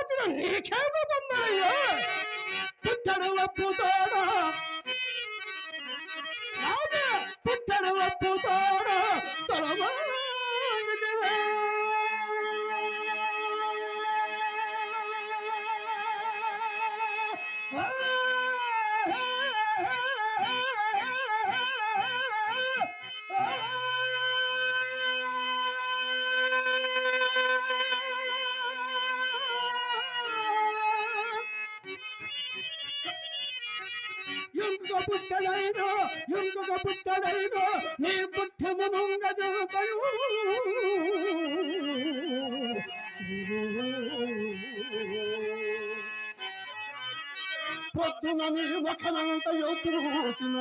తోచిన నీకేమో తొందరయ్యా పుట్టడు ఒప్పుతోడా రాజా పుట్టడు ఒప్పుతోడా తలమానిదివే. పుట్టడైనో ఇంకొక పుట్టడైనో నీ పుట్టము నుంగదు పొద్దున నీ ముఖమంత చూసిన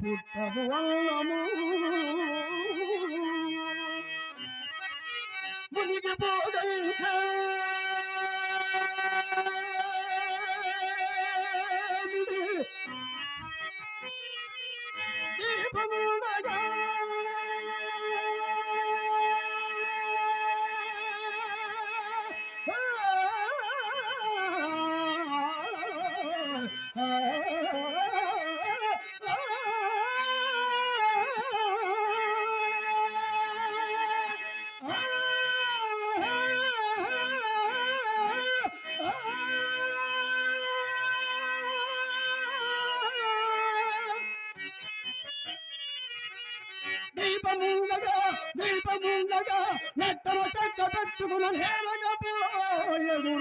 పుట్టదు వల్లము మునిగిపోదై దీపముండగా దీపముండగా నెట్టమ చెక్క పెట్టుకున్న నేలకపోయగురుడు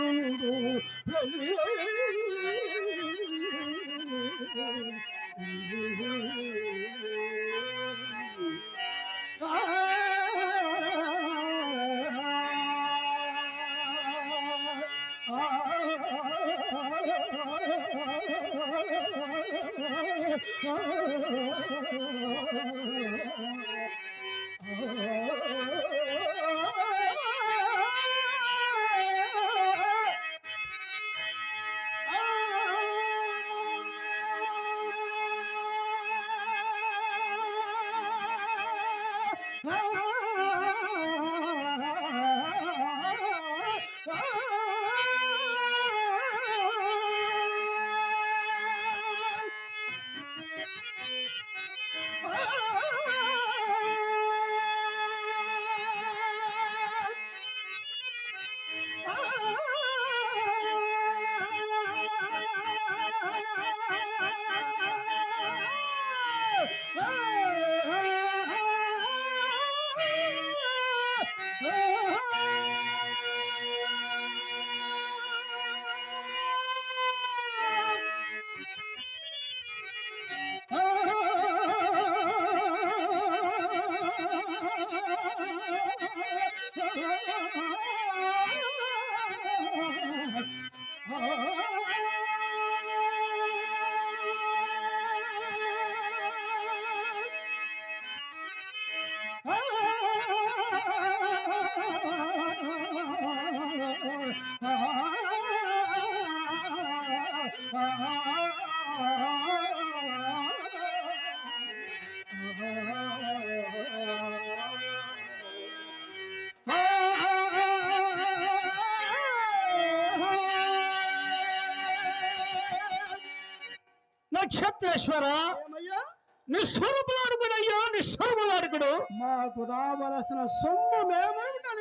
నక్షత్రేశ్వర ఏమయ్యా? నిస్వరములాడుకుడు అయ్యా నిస్వరములాడుకుడు మాకు రావలసిన సొమ్ము మేమేమిటా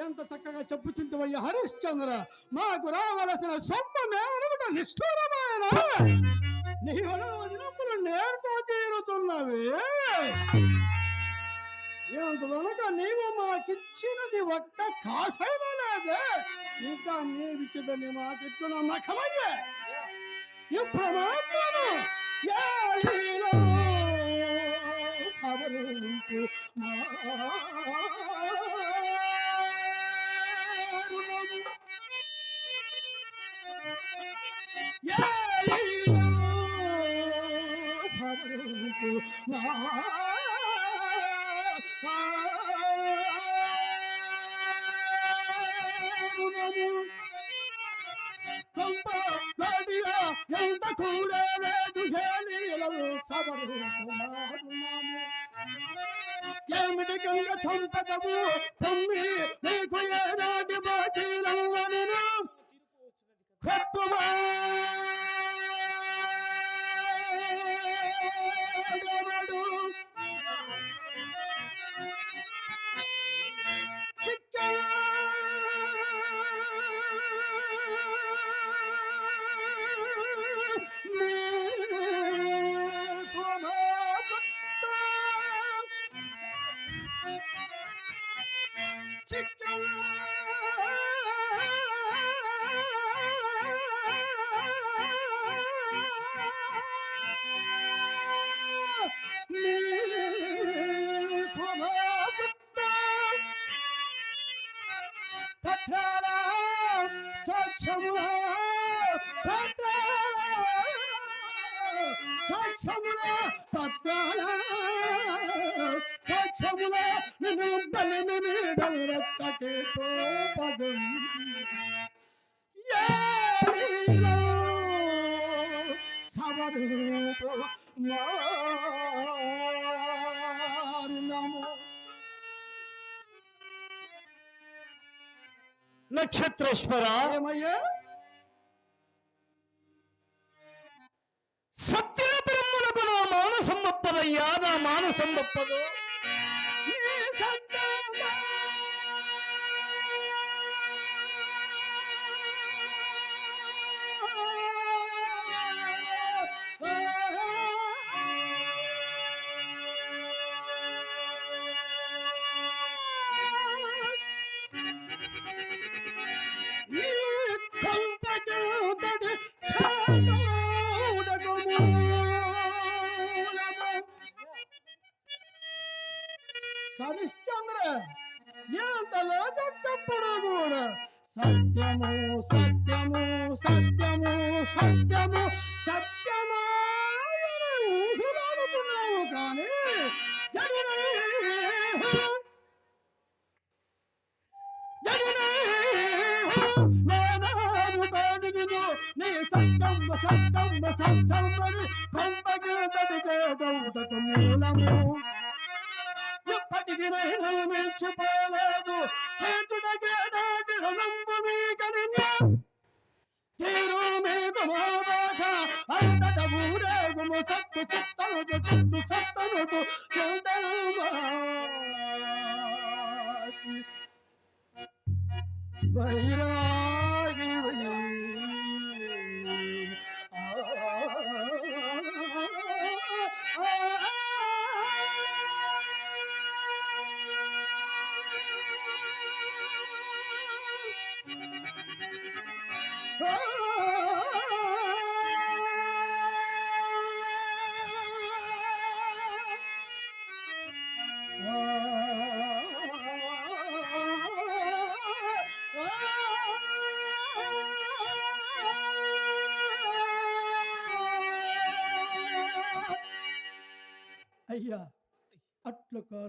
ఎంత చక్కగా చెప్పుచుంటవయ్యా హరిశ్చంద్ర మాకు రావలసిన సొమ్ము మేమేమిటా నిష్ఠూరమాయనా నీవన నేరుతో తీరుతున్నవి ఇంతవరకు నీవు మాకిచ్చినది ఒక్క కాసైనా లేదే ఇంకా నీవిచ్చిదని మాకిచ్చిన మఖమయ్యే ఇప్పుడు మాత్రము యాలిలో సవరింపు సవరింపు మారుణము. ఎంత కూడా లేదు ఏమిటి గంగ సంపదము తమ్మి నీకు ఏనాటి బాకీలమ్మను కట్టుమా నక్షత్రేశ్వర. సత్య బ్రహ్మలకు నా మానసం ఒప్పదయ్యా నా మానసం హరిశ్చంద్ర ఎంతలో చెట్టప్పుడు కూడా సత్యము సత్యము సత్యము సత్యము సత్యము కానీ జడినే. జడినే. నేనాడు కాడిదిగో నీ సత్యము సత్యము సత్యమని కొంపకి తడిగే మూలము. ఎప్పటికి మించిపోలేదు చేతుడగే నాటి రుణంబు మీకనిన్నా తీరు మీకు మోబాక అంతట ఊరేగుము సత్తు చిత్తనుడు చిత్తు సత్తనుడు చందమాసి వైరాగి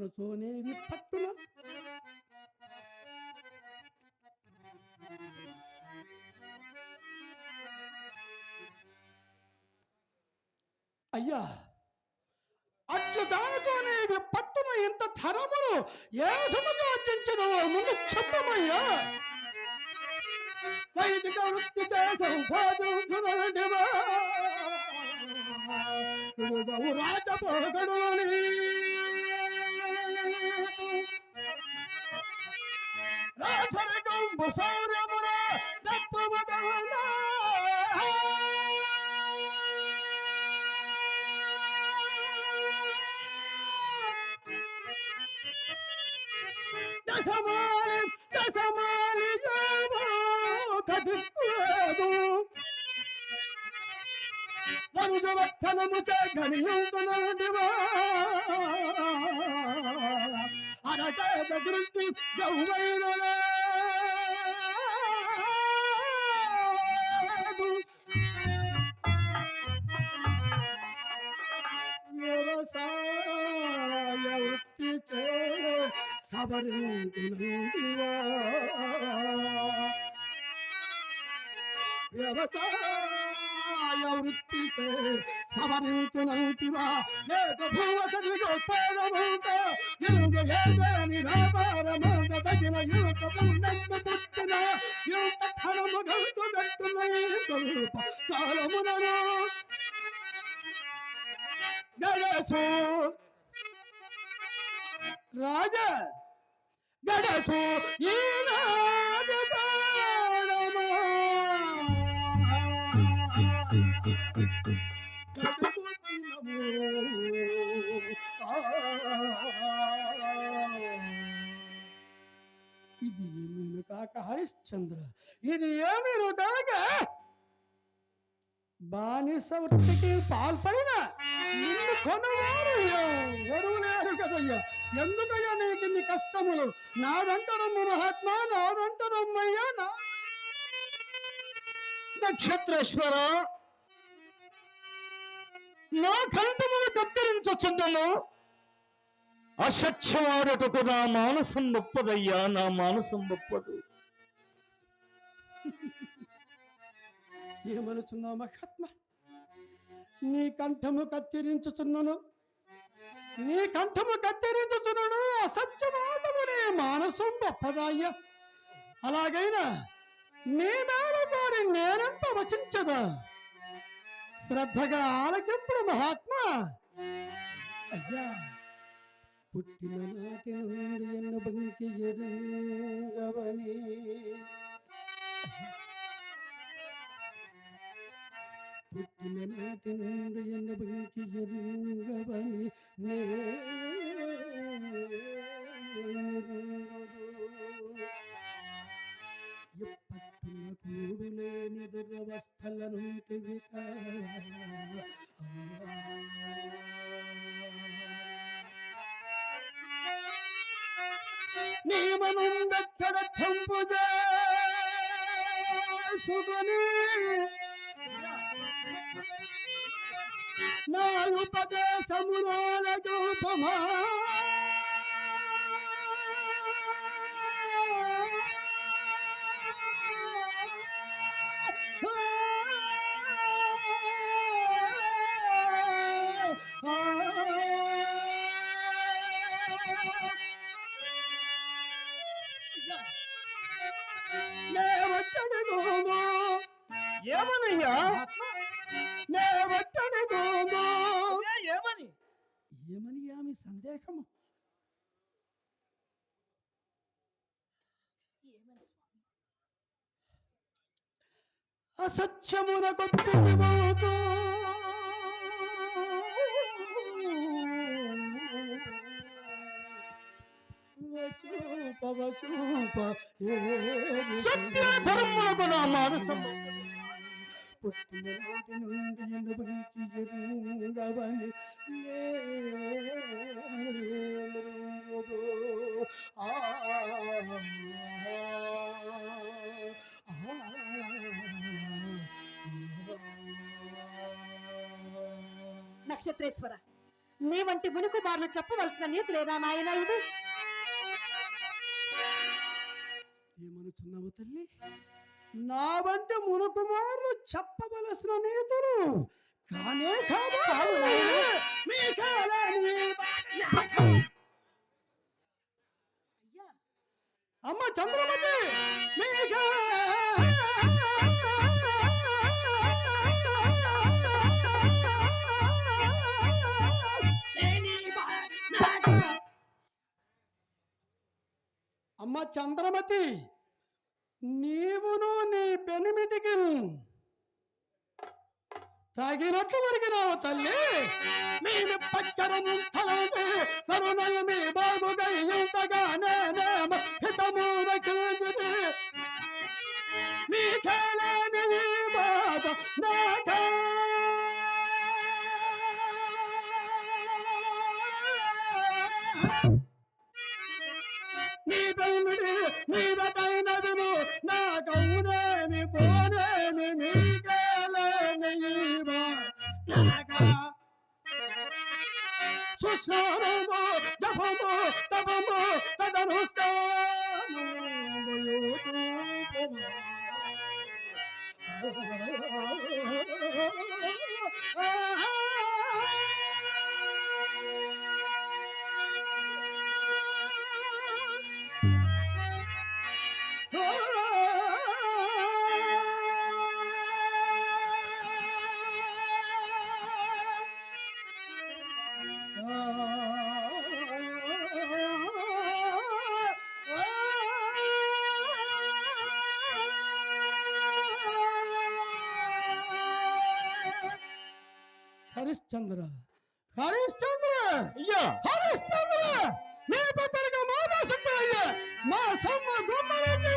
అట్లు కానుతోనేవి పట్టున. అయ్యా అట్లు దానితోనేవి పట్టున ఇంత ధరములు ఏ విధముగా ఆర్జించదవో ముందు చెప్పమయ్యా. వైదిక వృత్తి సంపాదించునడివా రాజపోగడుని రాజరికంబు శౌర్యమున దత్తుమగల దశమాలి దశమాలి కదిలేదు వరుజవత్తనము అరచేత గురించి వ్యవసాయ వృత్తి చే సవరించునందివా వ్యవసాయ వృత్తి చే సవరించునంతివా లేక భూవసతి గొప్పదముంట యుగ ఏదని వ్యాపారమంత తగిన యువత ముందంత పుట్టిన యువత ఫలము గడుతున్నట్టున్న స్వరూప కాలమునను. గడసు రాజ గడసు ఈనాడు ఇది ఏమైనా కాక హరిశ్చంద్ర? ఇది ఏమైనా కాక బానిస వృత్తికి పాల్పడిన నిన్ను కొనవారు ఎవరు? కదయ్యా. ఎందుకయ్యా నీకు ఇన్ని కష్టములు? నాదంటరమ్మ మహాత్మా నాదంటరమ్మయ్యా నా నక్షత్రేశ్వర నా కంఠమును కత్తిరించుచుండను అసత్యమాడుటకు నా మానసం నొప్పదయ్యా నా మానసం నొప్పదు ఏమనుచున్నావు మహాత్మ? నీ కంఠము కత్తిరించుచున్నాను నీ కంఠము కత్తిరించుచున్నాను అసత్యమాటము నీ మానసం గొప్పదయ్యా అలాగైనా నీ మేలు కోరి నేనంత వచించదా? శ్రద్ధగా ఆలకింపుడు మహాత్మా అయ్యా పుట్టిన నాటి నుండి ఎన్న బంకి ఎరుంగవని పుట్టిన నాటి నుండి ఎన్న బంకి ఎరుంగవని ఎప్పట్టున গম্বুজে সুগনি ನಾಳು ಪದೇ ಸಮುರಾಲದು ಪಮಾ ఏమనయ్యా నేవట్టడుగోగో ఏమని? ఏమని ఆమె సందేహము? అసత్యమున గొప్పపోతూ వచూప వచూప సత్య ధర్మములకు నా మానసం నొప్పదు. పుట్టిన నుండి ఎరుంగవని ఆ నక్షత్రేశ్వర నీ వంటి మునుకుమారులు చెప్పవలసిన నీతి లేదా నాయన ఇది నా వంటి మునుకుమారులు చెప్పవలసిన నీతులు. కానే అమ్మ చంద్రమతి అమ్మ చంద్రమతి నీవును నీ పెనిమిటికి తగినట్టు దొరికినావు తల్లి. మేము పచ్చరం తలంటే కరుణయ మీ బాబుగా ఎంతగానే హితము దక్కింది బాధ నాకే. నీ నీ నాగా సుస్నానము జపము తపము తదనుష్ఠానము నీ పత్తరిగా మానసంతరయ్యా మా సమ్మ గుమ్మరికి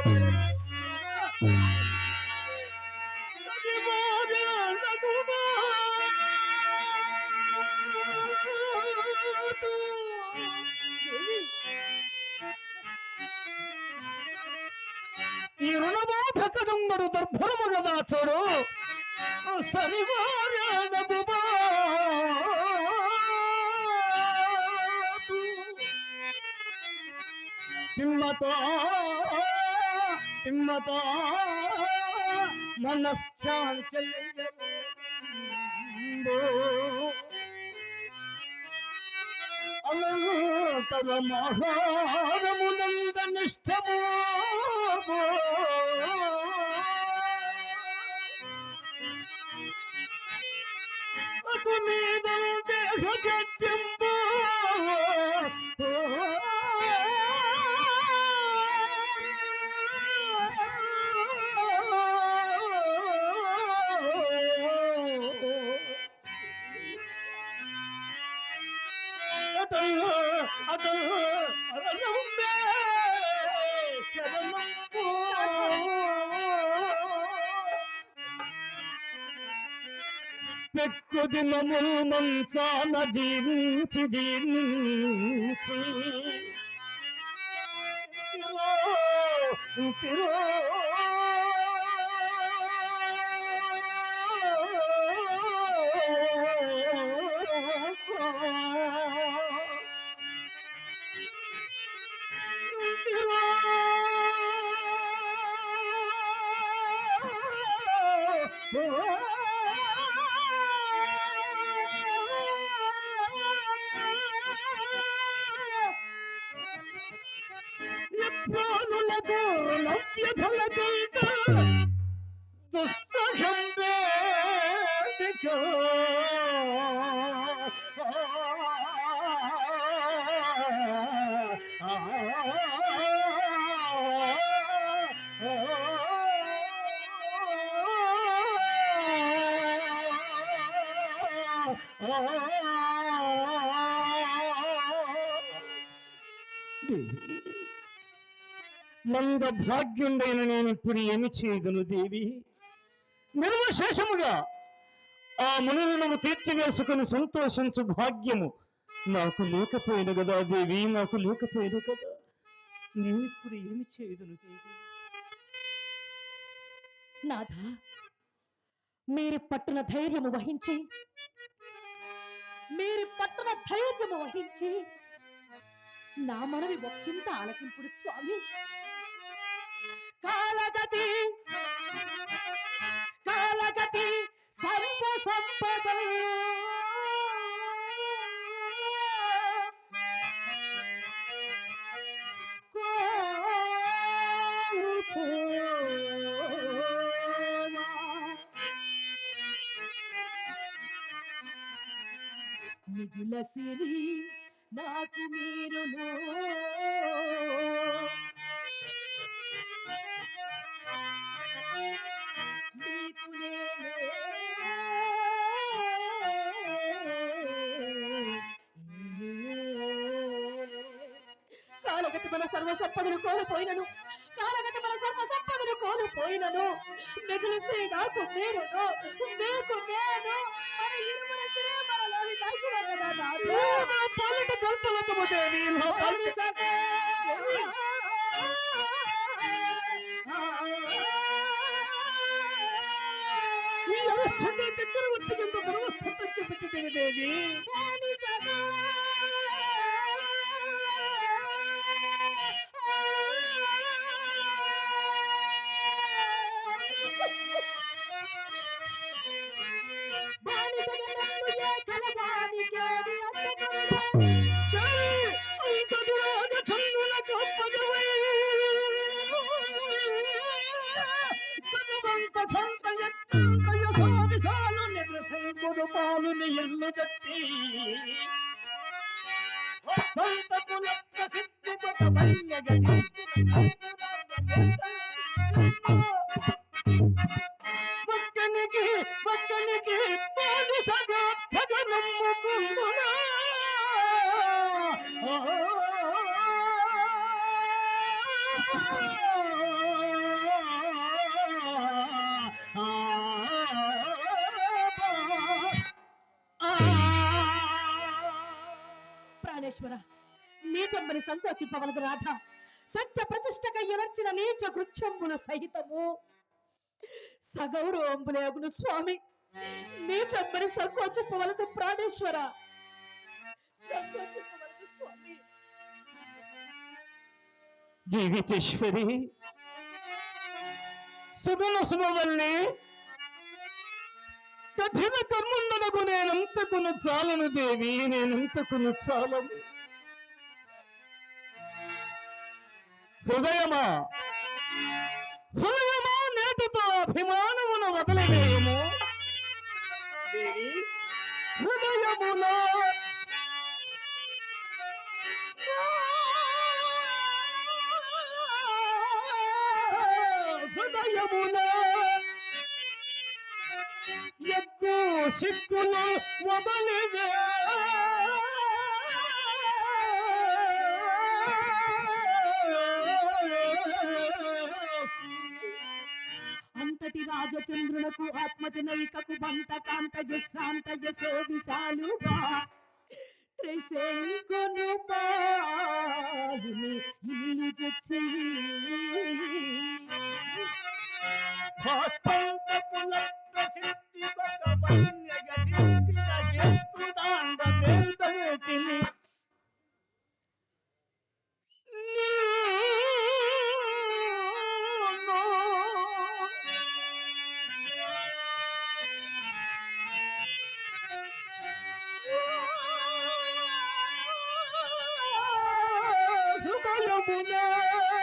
ఈ రుణబాధకదంబడు దుర్భరము కదా చూడు సరివారనగు పిమ్మతో పిమ్మతో మనశ్చాంచల్యము అలంతర మహారమునంద నిష్టము అటు మీద దేహ గత్యంబు పెక్కు దినముల్ మంచాన జీవించి జీవించి తిరో మంద భాగ్యుండైన నేను ఇప్పుడు ఏమి చేయదును దేవి? నిర్వశేషముగా ఆ మునులను తీర్చివేసుకుని సంతోషించు భాగ్యము నాకు లేకపోయిన కదా దేవి నాకు లేకపోయిన కదా. నేను ఇప్పుడు ఏమి చేయదును దేవి? నాథ మీరు పట్టున ధైర్యము వహించి మీరు పట్టణ ధైర్యము వహించి నా మనవి ఒక్కింత ఆలకింపుడు స్వామి. సిరి నాకు మీరు కాలగతి మన సర్వ సంపదను కోల్పోయినను. కాలగతి మన సర్వ సంపదను కోల్పోయినను. మిగిలిసి నాకు మీరును నాకు నేను. మన ఇరువుల సిరే పాలిట కల్పలతము దేవి నా పాలిట ఈ అరస్సుని చక్రవర్తికింత ధర్మస్థాపించి పెట్టితివి దేవి? కనుబంత కంత ఎత్తంత యశోవిశాలు నిగ్రశంకుడు పాలుని ఎల్లు దచ్చి సంతకులక్క సిద్ధుపట వన్యగతి నీచమ్మని రాధ. సత్య ప్రతిష్టక ఎవర్చిన నీచ కృత్యంబులు సహితము. సగౌరవంబులేగును స్వామి. నీచమ్మని సంకోచింపవలదు ప్రాణేశ్వర. సంకోచింపవలదు స్వామి. జీవితేశ్వరి సుగుణ కఠిన కర్ముండనకు నేనంతకును చాలను దేవి నేనంతకును చాలము. హృదయమా? హృదయమా నేటితో అభిమానమును వదిలివేయము హృదయములో హృదయములో ఎక్కువ సిక్కులు వదలివే అంతటి రాజచంద్రులకు ఆత్మజనైకకు బంత కాంతయ శాంతయ శోభిశాలుగా త్రిశంకును పాలుని ఇల్లు చచ్చి భాస్కంతపుల ప్రసిద్ధి భగవన్యగతించిన జంతుదాండ బెల్బెతిని. హృదయమున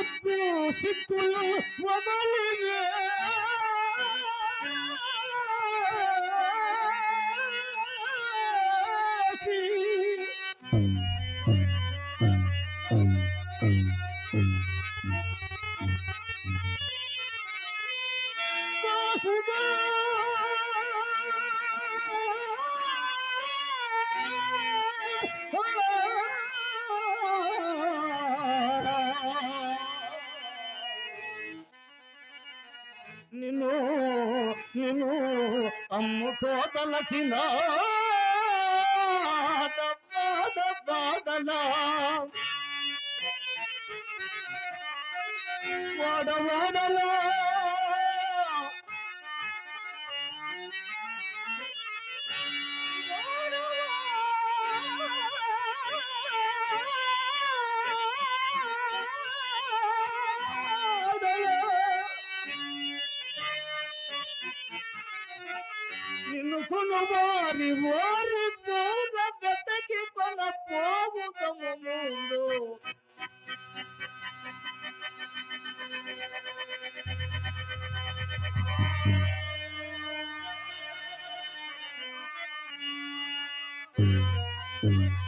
ఎక్కువ సిక్కులు వదలివే అమ్ముకోదలచిన బాధలా వాడవాడలా నిన్ను కొనవారి వారి పూల గతకి కొన పోవుదము ముందు Mm-hmm.